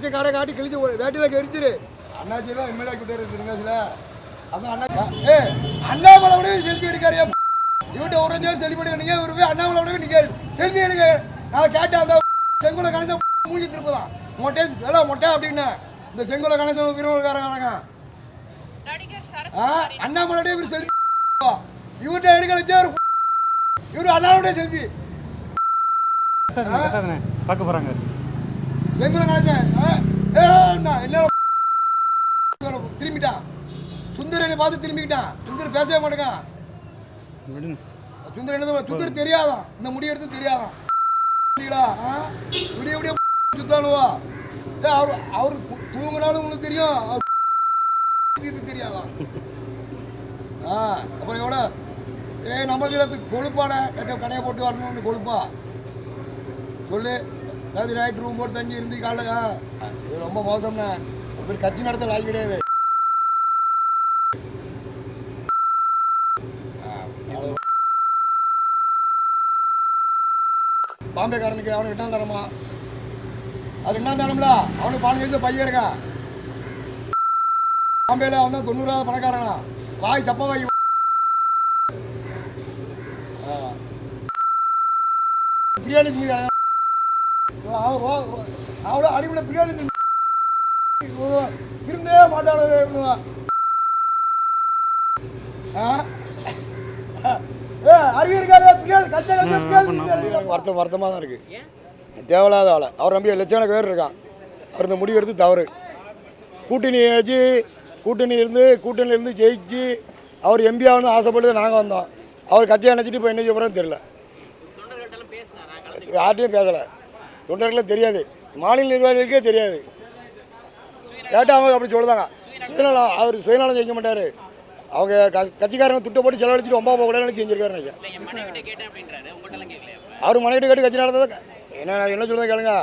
பச்சை காடை காட்டி கிழிச்சு ஒரு வேட்டியில் எரிச்சிரு அண்ணாச்சிலாம் எம்எல்ஏ கூட்டாரு திருங்காசில் அதான் அண்ணா ஏ அண்ணாமலை விட செல்ஃபி எடுக்காரியா இவட்ட ஒரு ரஞ்சம் செல்ஃபி எடுக்கிறீங்க இவரு போய் அண்ணாமலை விட நீங்க செல்ஃபி எடுங்க. நான் கேட்டேன் அந்த செங்குல கணேச மூஞ்சி திருப்பதான் மொட்டை எல்லாம் மொட்டை அப்படின்னு. இந்த செங்குல கணேசன் விரும்புகாரங்க நடிகர் அண்ணாமலையோட இவர் செல்ஃபி இவர்கிட்ட எடுக்கல இவர் அண்ணாமலையோட செல்ஃபி கத்தாதுண்ணே பார்க்க போறாங்க. ஏ அண்ணா என்ன? திரும்பிட்டான் சுந்தரனை பார்த்து திரும்பிக்கிட்டான் சுந்தர் பேசவே மாட்டேங்கான் சுந்தர் என்ன சுந்தர் தெரியாதான். இந்த முடி எடுத்து தெரியாதான்? விடிய விடிய சுத்தானுவா? ஏ அவர் அவர் தூங்குனாலும் உங்களுக்கு தெரியும். அவர் இது தெரியாதான். ஆ அப்போ எவ்வளோ ஏ இதுக்கு கொழுப்பான. கடையை போட்டு வரணும்னு கொழுப்பா. சொல்லு. ராத்திரி நைட் ரூம் போட்டு தங்கி இருந்து காலைல இது ரொம்ப மோசம்ண்ணே. ஒரு கத்தி நடத்த லாய் கிடையாது. பாம்பேக்காரனுக்கு அவனுக்கு எட்டாம் தரமா? அது ரெண்டாம் தரம்ல? அவனுக்கு பதினஞ்சு வயசு பையன் இருக்கா? பாம்பேல அவன் தான் தொண்ணூறாவது பணக்காரனா? வாய் சப்ப வாய். பிரியாணி அவன் அவ்வளோ அடிப்படை பிரியாணி திங்க திருந்தே மாட்டான இருக்காது வருத்தம் வருத்தமாக தான் இருக்கு தேவையில்லாத ஆளை. அவர் நம்பி லட்சக்கணக்கு பேர் இருக்கான். அவர் இந்த முடிவு எடுத்து தவறு. கூட்டணி வச்சு கூட்டணி இருந்து கூட்டணியில இருந்து ஜெயிச்சு அவர் எம்பி ஆகணும்னு ஆசைப்பட்டு நாங்கள் வந்தோம். அவர் கட்சியை நினச்சிட்டு இப்போ என்ன செய்ய போகிறோன்னு தெரில யார்ட்டையும் பேசலை. தொண்டர்களே தெரியாது. மாநில நிர்வாகிகளுக்கே தெரியாது. கேட்டால் அவங்க அப்படி சொல்லுதாங்க. சுயநலம் அவர் சுயநலம் செய்ய மாட்டார். அவங்க கட்சிக்காரங்க துட்டை போட்டு செலவழிச்சிட்டு ஒம்பா போக கூட செஞ்சிருக்காரு? அவர் மனைவிட்ட கேட்டு கட்சி நடந்தது என்ன என்ன சொல்லுறது கேளுங்க.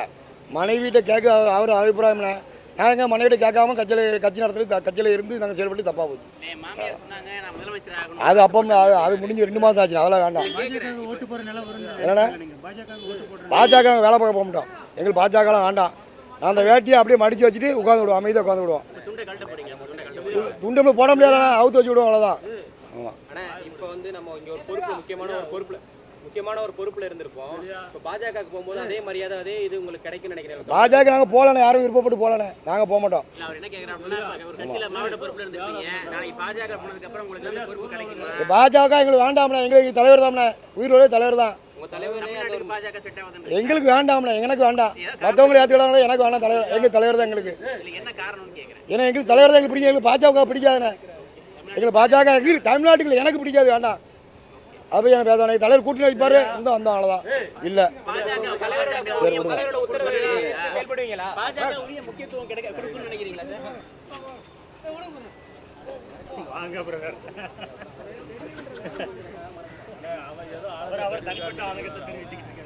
மனைவிட்ட கேட்க அவர் அவர் அபிப்பிராயம் என்ன? நாங்கள் மனைவிட்ட கேட்காம கட்சியில் கட்சி நடத்துறது கட்சியில் இருந்து நாங்கள் செயல்பட்டு தப்பாக போச்சு இல்ல, என் மாமியார் சொன்னாங்க நான் முதலமைச்சர் ஆகணும். அது அப்போ அது அது முடிஞ்சு ரெண்டு மாதம் ஆச்சு அதெல்லாம் வேண்டாம். என்னண்ணே? பாஜக வேலை பார்க்க போக மாட்டோம். எங்களுக்கு பாஜகலாம் வேண்டாம். நான் அந்த வேட்டியை அப்படியே மடித்து வச்சுட்டு உட்காந்து விடுவோம் அமைதியாக உட்காந்து விடுவோம். இப்ப துண்டை போட முடியாதுண்ணா. அவுத்து வச்சு விடுவோம் அவ்வளோதான் ஆமாம் இப்போ வந்து நம்ம இங்க ஒரு பொறுப்பு முக்கியமான ஒரு பொறுப்புல முக்கியமான ஒரு பொறுப்புல இருந்திருப்போம். இப்போ பாஜகவுக்கு போகும்போது அதே மரியாதை அதே இது உங்களுக்கு கிடைக்கும்னு நினைக்கிறேன் பாஜக நாங்கள் போகலண்ணே யாரும் விருப்பப்பட்டு போகலண்ணே. நாங்கள் போக மாட்டோம். இல்ல அவர் என்ன ஒரு கட்சியில மாவட்ட பொறுப்புல இருந்திருப்பீங்க. நாளைக்கு பாஜக போனதுக்கு அப்புறம் உங்களுக்கு வந்து பொறுப்பு கிடைக்குமா? பாஜக எங்களுக்கு வேண்டாம்ண்ணே. எங்களுக்கு தலைவர் தான்ண்ணே. உயிரோட தலைவர் தான். உங்க தலைவர் தமிழ்நாட்டுக்கு பாஜக செட் ஆகுதுன்னு எங்களுக்கு வேண்டாம்ண்ணே. எனக்கு வேண்டாம். மற்றவங்களை ஏற்றுக்கிட்டாங்களோ எனக்கு வேண்டாம். தலைவர் எங்கள் தலைவர் தான் எங்களுக்கு. இல்ல என்ன காரணம்னு கேக்குறேன். ஏன்னா எங்களுக்கு தலைவர் தான் எங்களுக்கு பிடிக்கும். எங்களுக்கு பாஜக பிடிக்காதுண்ணே. எங்களுக்கு பாஜக எங்களுக்கு தமிழ்நாட்டுக்கு எனக்கு பிடிக்காது வேண்டாம். அப்போ எனக்கு பேச எனக்கு தலைவர் கூட்டணி வைப்பாரு. இந்த வந்தோம் அவ்வளோதான் இல்லை. சார் வாங்க பிரதர் அவர் அவர் தனிப்பட்ட ஆதங்கத்தை தெரிவிச்சுக்கிட்டு